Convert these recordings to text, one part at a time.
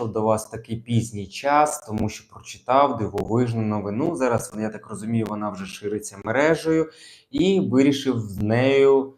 вийшов до вас такий пізній час, тому що прочитав дивовижну новину. Зараз я так розумію, вона вже шириться мережею, і вирішив з нею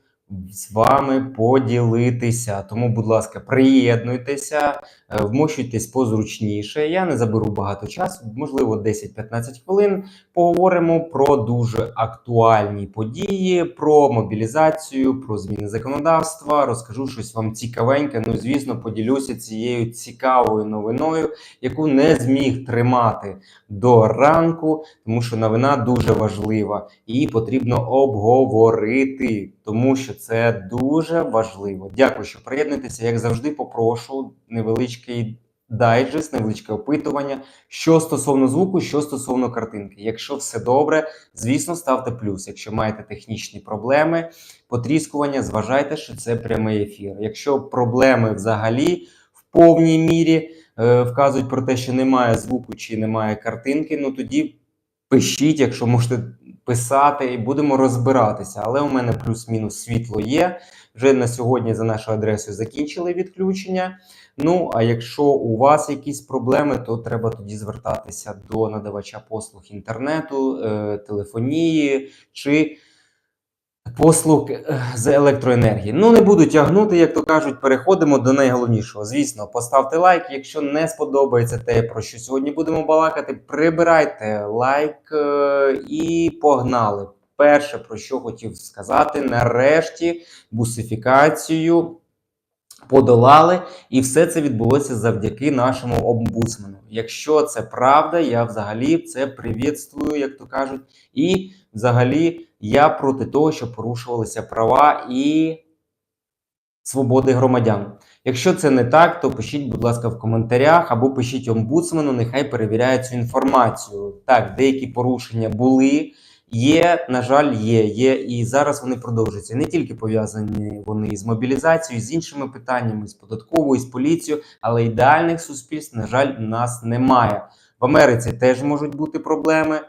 з вами поділитися. Тому, будь ласка, приєднуйтеся, е, вмощуйтесь позручніше. Я не заберу багато часу, можливо, 10-15 хвилин. Поговоримо про дуже актуальні події, про мобілізацію, про зміни законодавства. Розкажу щось вам цікавеньке. Ну, звісно, поділюся цією цікавою новиною, яку не зміг тримати до ранку, тому що новина дуже важлива. Її потрібно обговорити, тому що це дуже важливо. Дякую, що приєднуєтеся. Як завжди, попрошу невеличкий дайджест, невеличке опитування, що стосовно звуку, що стосовно картинки. Якщо все добре, звісно, ставте плюс. Якщо маєте технічні проблеми, потріскування, зважайте, що це прямий ефір. Якщо проблеми взагалі в повній мірі е, вказують про те, що немає звуку чи немає картинки, ну тоді пишіть, якщо можете писати, і будемо розбиратися. Але у мене плюс-мінус світло є. Вже на сьогодні за нашу адресою закінчили відключення. Ну, а якщо у вас якісь проблеми, то треба тоді звертатися до надавача послуг інтернету, е, телефонії чи послуг е, з електроенергії. Ну, не буду тягнути, як то кажуть, переходимо до найголовнішого. Звісно, поставте лайк. Якщо не сподобається те, про що сьогодні будемо балакати, прибирайте лайк е, і погнали. Перше, про що хотів сказати, нарешті бусифікацію подолали, і все це відбулося завдяки нашому омбудсмену. Якщо це правда, я взагалі це привітствую, як то кажуть, і взагалі я проти того, що порушувалися права і свободи громадян. Якщо це не так, то пишіть, будь ласка, в коментарях або пишіть омбудсмену, нехай перевіряє цю інформацію. Так, деякі порушення були. Є, на жаль, є, є, і зараз вони продовжуються. Не тільки пов'язані вони з мобілізацією, з іншими питаннями, з податковою, з поліцією, але ідеальних суспільств, на жаль, в нас немає. В Америці теж можуть бути проблеми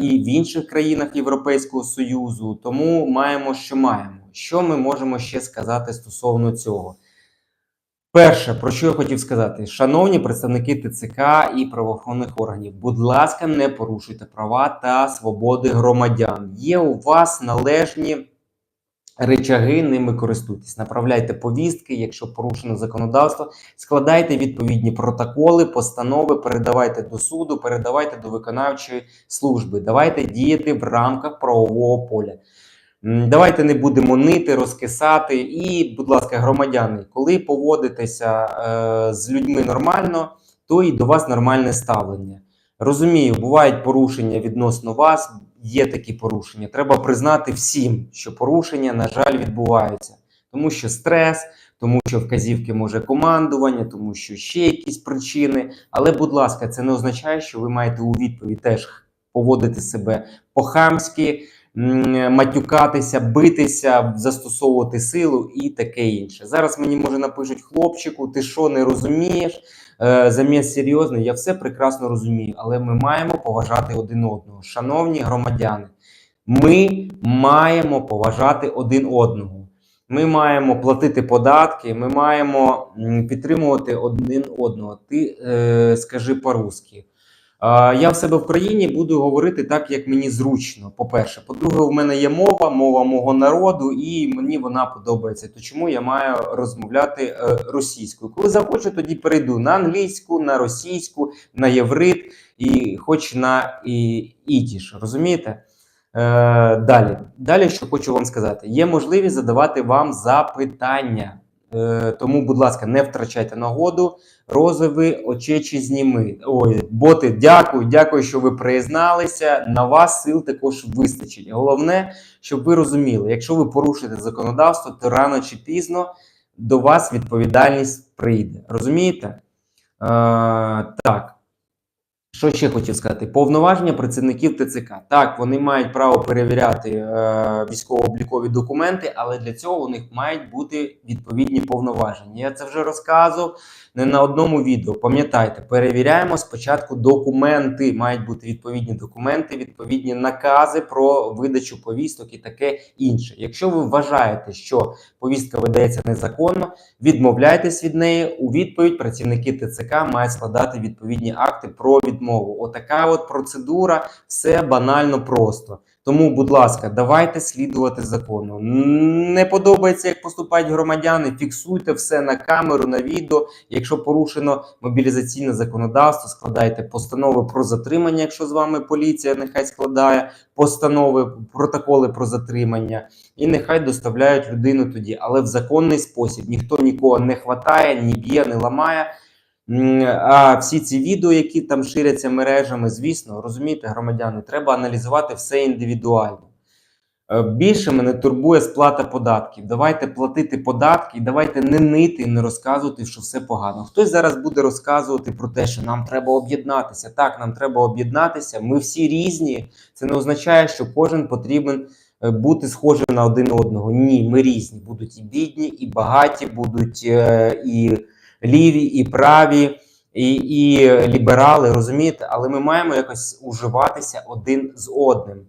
і в інших країнах Європейського Союзу. Тому маємо, що маємо. Що ми можемо ще сказати стосовно цього? Перше, про що я хотів сказати, шановні представники ТЦК і правоохоронних органів, будь ласка, не порушуйте права та свободи громадян. Є у вас належні речаги, ними користуйтесь. Направляйте повістки, якщо порушено законодавство, складайте відповідні протоколи, постанови, передавайте до суду, передавайте до виконавчої служби. Давайте діяти в рамках правового поля. Давайте не будемо нити, розкисати. І, будь ласка, громадяни, коли поводитеся е, з людьми нормально, то і до вас нормальне ставлення. Розумію, бувають порушення відносно вас, є такі порушення. Треба признати всім, що порушення, на жаль, відбуваються. Тому що стрес, тому що вказівки може командування, тому що ще якісь причини. Але, будь ласка, це не означає, що ви маєте у відповідь теж поводити себе по-хамськи, матюкатися, битися, застосовувати силу і таке інше. Зараз мені може напишуть хлопчику, ти що не розумієш? Е, серйозний, я все прекрасно розумію, але ми маємо поважати один одного. Шановні громадяни, ми маємо поважати один одного. Ми маємо платити податки, ми маємо підтримувати один одного. Ти е, скажи по-русски. Я в себе в країні буду говорити так, як мені зручно. По-перше, по-друге, у мене є мова, мова мого народу, і мені вона подобається. То чому я маю розмовляти е, російською? Коли захочу, тоді перейду на англійську, на російську, на єврит і хоч на і, ідіш. Розумієте? Е, далі, далі, що хочу вам сказати, є можливість задавати вам запитання. Е, тому, будь ласка, не втрачайте нагоду. Розови очечі зніми. Ой, боти, дякую, дякую, що ви приєдналися. На вас сил також вистачить. Головне, щоб ви розуміли, якщо ви порушите законодавство, то рано чи пізно до вас відповідальність прийде. Розумієте? Е, так. Що ще хотів сказати? Повноваження працівників ТЦК. Так, вони мають право перевіряти е, військово-облікові документи, але для цього у них мають бути відповідні повноваження. Я це вже розказував. не на одному відео. Пам'ятайте, перевіряємо спочатку документи. Мають бути відповідні документи, відповідні накази про видачу повісток і таке інше. Якщо ви вважаєте, що повістка видається незаконно, відмовляйтесь від неї. У відповідь працівники ТЦК мають складати відповідні акти про відмову. Отака от процедура, все банально просто. Тому, будь ласка, давайте слідувати закону. Не подобається, як поступають громадяни. Фіксуйте все на камеру, на відео. Якщо порушено мобілізаційне законодавство, складайте постанови про затримання. Якщо з вами поліція, нехай складає постанови, протоколи про затримання, і нехай доставляють людину тоді, але в законний спосіб. Ніхто нікого не хватає, ні б'є, не ламає. А всі ці відео, які там ширяться мережами, звісно, розумієте, громадяни, треба аналізувати все індивідуально. Е, Більше мене турбує сплата податків. Давайте платити податки, і давайте не нити і не розказувати, що все погано. Хтось зараз буде розказувати про те, що нам треба об'єднатися. Так, нам треба об'єднатися. Ми всі різні. Це не означає, що кожен потрібен е, бути схожим на один одного. Ні, ми різні. Будуть і бідні, і багаті, будуть е, і ліві, і праві, і, і ліберали, розумієте? Але ми маємо якось уживатися один з одним.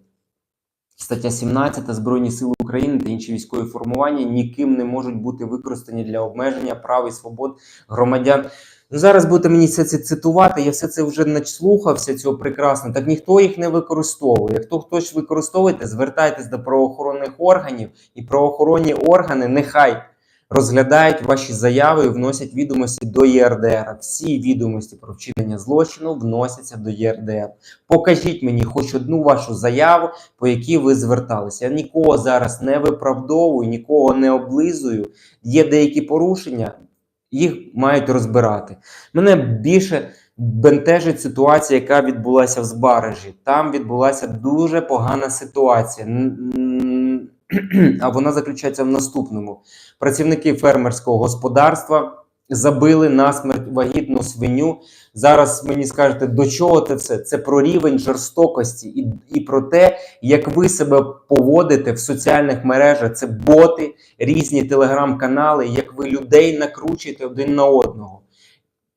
Стаття 17 Збройні сили України та інші військові формування ніким не можуть бути використані для обмеження прав і свобод громадян. Ну, зараз будете мені все це цитувати. Я все це вже наслухався цього прекрасно. Так ніхто їх не використовує. Хто хтось використовуєте, звертайтесь до правоохоронних органів, і правоохоронні органи нехай розглядають ваші заяви і вносять відомості до ЄРДР. Всі відомості про вчинення злочину вносяться до ЄРДР. Покажіть мені хоч одну вашу заяву, по якій ви зверталися. Я нікого зараз не виправдовую, нікого не облизую. Є деякі порушення, їх мають розбирати. Мене більше бентежить ситуація, яка відбулася в Збаражі. Там відбулася дуже погана ситуація. А вона заключається в наступному: працівники фермерського господарства забили насмерть вагітну свиню. Зараз мені скажете, до чого це все? Це про рівень жорстокості і, і про те, як ви себе поводите в соціальних мережах. Це боти, різні телеграм-канали, як ви людей накручуєте один на одного.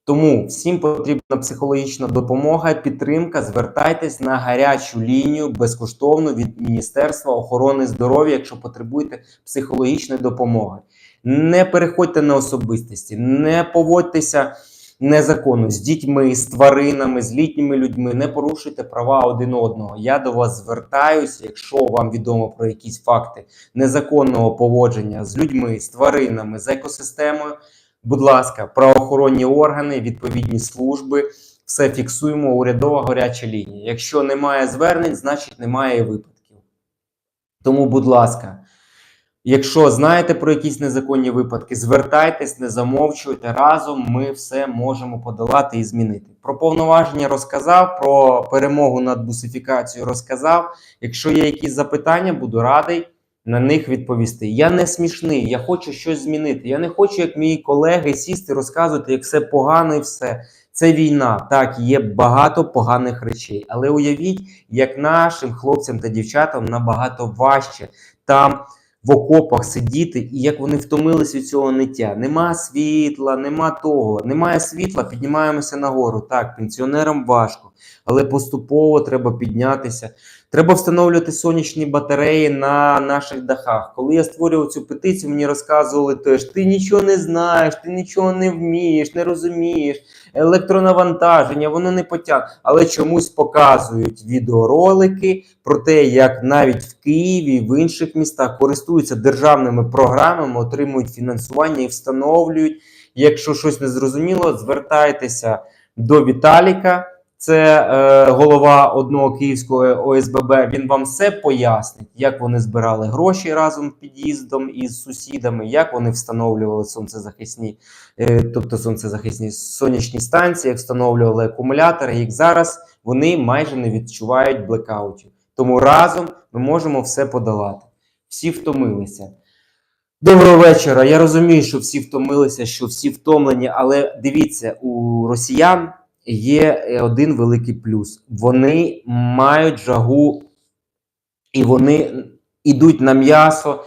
Тому всім потрібна психологічна допомога, підтримка. Звертайтесь на гарячу лінію безкоштовно від Міністерства охорони здоров'я, якщо потребуєте психологічної допомоги. Не переходьте на особистості, не поводьтеся незаконно з дітьми, з тваринами, з літніми людьми. Не порушуйте права один одного. Я до вас звертаюся, якщо вам відомо про якісь факти незаконного поводження з людьми, з тваринами, з екосистемою. Будь ласка, правоохоронні органи, відповідні служби, все фіксуємо. Урядова гаряча лінія. Якщо немає звернень, значить немає випадків. Тому, будь ласка, якщо знаєте про якісь незаконні випадки, звертайтесь, не замовчуйте. Разом ми все можемо подолати і змінити. Про повноваження розказав, про перемогу над бусифікацією розказав. Якщо є якісь запитання, буду радий на них відповісти. Я не смішний, я хочу щось змінити. Я не хочу, як мої колеги, сісти, розказувати, як все погано і все. Це війна. Так, є багато поганих речей. Але уявіть, як нашим хлопцям та дівчатам набагато важче там в окопах сидіти, і як вони втомились від цього ниття. Нема світла, нема того. Немає світла, піднімаємося нагору. Так, пенсіонерам важко, але поступово треба піднятися. Треба встановлювати сонячні батареї на наших дахах. Коли я створював цю петицію, мені розказували теж: ти нічого не знаєш, ти нічого не вмієш, не розумієш. Електронавантаження, воно не потягне. Але чомусь показують відеоролики про те, як навіть в Києві, в інших містах користуються державними програмами, отримують фінансування і встановлюють. Якщо щось не зрозуміло, звертайтеся до Віталіка. Це е, голова одного київського ОСББ. Він вам все пояснить, як вони збирали гроші разом під'їздом із сусідами, як вони встановлювали сонцезахисні, е, тобто сонцезахисні сонячні станції, як встановлювали акумулятори. Як зараз вони майже не відчувають блекаутів. Тому разом ми можемо все подолати. Всі втомилися. Доброго вечора. Я розумію, що всі втомилися, що всі втомлені, але дивіться, у росіян є е, один великий плюс. Вони мають жагу і вони йдуть на м'ясо.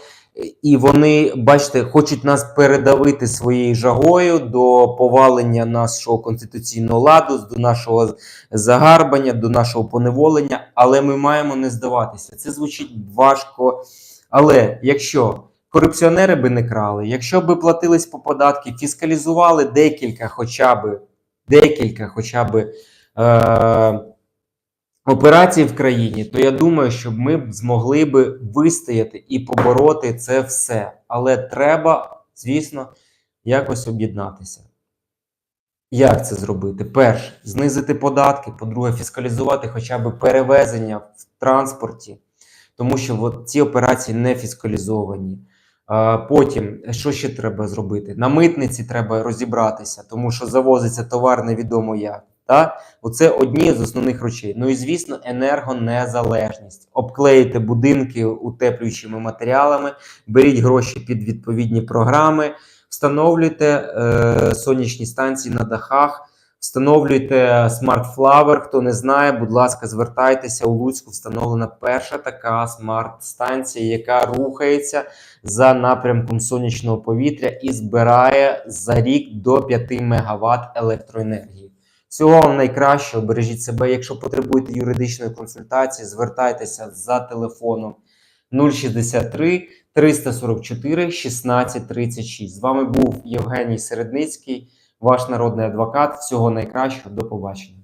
і вони, бачите, хочуть нас передавити своєю жагою до повалення нашого конституційного ладу, до нашого загарбання, до нашого поневолення. Але ми маємо не здаватися. Це звучить важко. Але якщо корупціонери би не крали, якщо би платились по податки, фіскалізували декілька, хоча б декілька, хоча б. Е- операцій в країні, то я думаю, що ми б змогли би вистояти і побороти це все. Але треба, звісно, якось об'єднатися. Як це зробити? Перше, знизити податки, по-друге, фіскалізувати хоча б перевезення в транспорті, тому що от ці операції не фіскалізовані. Потім, що ще треба зробити? На митниці треба розібратися, тому що завозиться товар невідомо як. Та? Оце одні з основних речей. Ну і звісно, енергонезалежність. Обклеїти будинки утеплюючими матеріалами, беріть гроші під відповідні програми, встановлюйте е, сонячні станції на дахах, встановлюйте смарт-флавер. Хто не знає, будь ласка, звертайтеся у Луцьку. Встановлена перша така смарт-станція, яка рухається за напрямком сонячного повітря і збирає за рік до 5 МВт електроенергії. Всього вам найкращого, бережіть себе. Якщо потребуєте юридичної консультації, звертайтеся за телефоном 063 344 1636. З вами був Євгеній Середницький, ваш народний адвокат. Всього найкращого, до побачення.